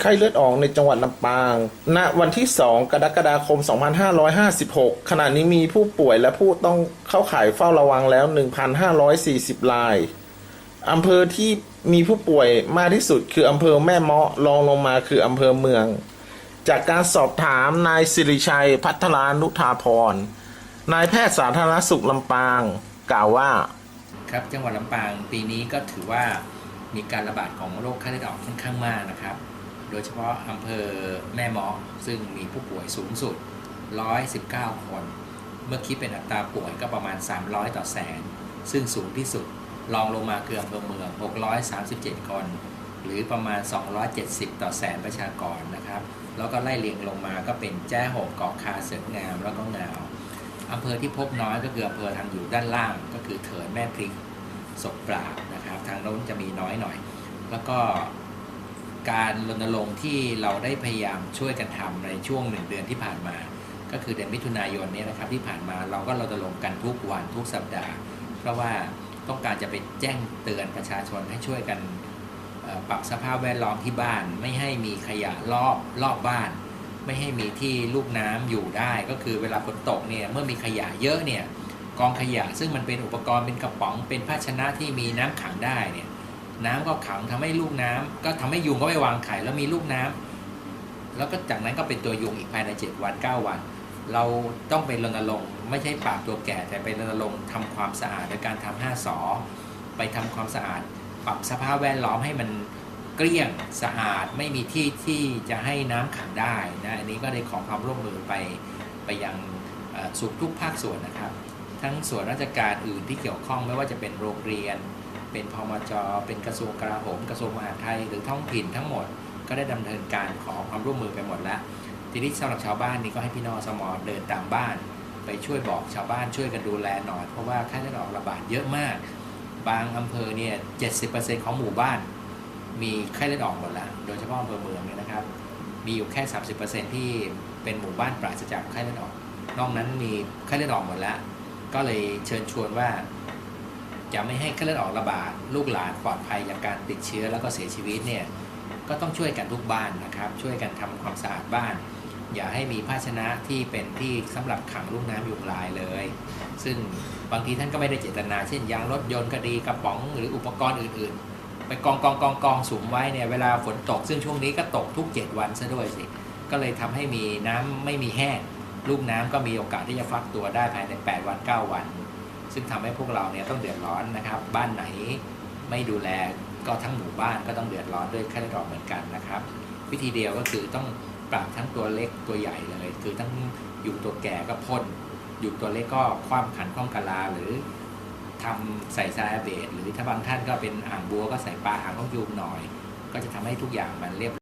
ไข้เลือดออกในจังหวัดลำปาง ณ วันที่ 2 กรกฎาคม 2556 ขณะนี้มีผู้ป่วยและผู้ต้องเข้าข่ายเฝ้าระวังแล้ว 1,540 ราย อำเภอที่มีผู้ป่วยมากที่สุดคืออำเภอแม่เมาะรองลงมาคืออำเภอเมือง จากการสอบถามนายสิริชัยพัฒนานุธาพร นายแพทย์สาธารณสุขลำปาง กล่าวว่า ครับจังหวัดลำปางปีนี้ก็ถือว่ามีการระบาดของโรคไข้เลือดออกค่อนข้างมากนะครับ โดยเฉพาะอำเภอแม่เมาะซึ่งมีผู้ป่วยสูงสุด 119 คน เมื่อคิดเป็นอัตราป่วยก็ประมาณ 300 ต่อแสน ซึ่งสูงที่สุดรองลงมาคืออำเภอเมือง 637 คน หรือประมาณ 270 ต่อแสนประชากรนะครับ แล้วก็ไล่เรียงลงมาก็เป็นแจ้ห่มเกาะคาเสริมงามแล้วก็งาวอำเภอที่พบน้อยก็คืออำเภอทางอยู่ด้านล่าง ก็คือเถินแม่พริกศพปราบนะครับ ทางโน้นจะมีน้อยหน่อย แล้วก็ การรณรงค์ที่เราได้พยายามช่วยกันทำในช่วงหนึ่งเดือนที่ผ่านมา ก็คือเดือนมิถุนายนนี้นะครับที่ผ่านมาเราก็รณรงค์กันทุกวันทุกสัปดาห์ เพราะว่าต้องการจะไปแจ้งเตือนประชาชนให้ช่วยกันปรับสภาพแวดล้อมที่บ้าน ไม่ให้มีขยะรอบรอบบ้าน ไม่ให้มีที่ลูกน้ำอยู่ได้ ก็คือเวลาฝนตกเนี่ยเมื่อมีขยะเยอะเนี่ยกองขยะซึ่งมันเป็นอุปกรณ์เป็นกระป๋องเป็นภาชนะที่มีน้ำขังได้เนี่ย น้ำก็ขังทำให้ลูกน้ำก็ทำให้ยุงก็ไปวางไข่แล้วมีลูกน้ำแล้วก็จากนั้นก็เป็นตัวยุงอีกภายใน7วัน9 วัน เราต้องไปรณรงค์ไม่ใช่ปราบตัวแก่แต่ไปรณรงค์ทำความสะอาดโดยการทำ5สอไปทำความสะอาด ปรับสภาพแวดล้อมให้มันเกลี้ยงสะอาดไม่มีที่ที่จะให้น้ำขังได้นะอันนี้ก็ได้ขอความร่วมมือไปไปยังสุขทุกภาคส่วนนะครับ ทั้งส่วนราชการอื่นที่เกี่ยวข้องไม่ว่าจะเป็นโรงเรียน เป็นพมจ เป็นกระทรวงกลาโหม กระทรวงมหาดไทยหรือท้องถิ่นทั้งหมด ก็ได้ดำเนินการขอความร่วมมือไปหมดแล้ว ทีนี้สำหรับชาวบ้านนี่ก็ให้พี่นอสมอเดินตามบ้าน ไปช่วยบอกชาวบ้านช่วยกันดูแลหน่อยเพราะว่าไข้เลือดออกระบาดเยอะมาก บางอำเภอเนี่ย70%ของหมู่บ้าน มีไข้เลือดออกหมดแล้ว โดยเฉพาะอำเภอเมืองเนี่ยนะครับ มีอยู่แค่30%ที่เป็นหมู่บ้านปราศจากไข้เลือดออก นอกนั้นมีไข้เลือดออกหมดแล้ว ก็เลยเชิญชวนว่า จะไม่ให้ไข้เลือดออกระบาดลูกหลานปลอดภัยจากการติดเชื้อแล้วก็เสียชีวิตเนี่ยก็ต้องช่วยกันทุกบ้านนะครับ ช่วยกันทำความสะอาดบ้าน อย่าให้มีภาชนะที่เป็นที่สำหรับขังลูกน้ำยุงลายเลย ซึ่งบางทีท่านก็ไม่ได้เจตนา เช่นยางรถยนต์ก็ดีกระป๋องหรืออุปกรณ์อื่นๆ ไปกองกองกองกองสุมไว้เนี่ยเวลาฝนตก ซึ่งช่วงนี้ก็ตกทุก 7 วันซะด้วยสิก็เลยทำให้มีน้ำไม่มีแห้งลูกน้ำก็มีโอกาสที่จะฟักตัวได้ภายใน 8 วัน 9 วัน ซึ่งทำให้พวกเราเนี่ยต้องเดือดร้อนนะครับ บ้านไหนไม่ดูแลก็ทั้งหมู่บ้านก็ต้องเดือดร้อนด้วยไข้เลือดอกเหมือนกันนะครับ วิธีเดียวก็คือต้องปรับทั้งตัวเล็กตัวใหญ่เลย คือทั้งอยู่ตัวแก่ก็พ่นอยู่ตัวเล็กก็คว่ำขันคว่ำกะลาหรือทำใส่ซาเบตหรือถ้าบางท่านก็เป็นอ่างบัวก็ใส่ปลาหางนกยูงหน่อย ก็จะทำให้ทุกอย่างมันเรียบ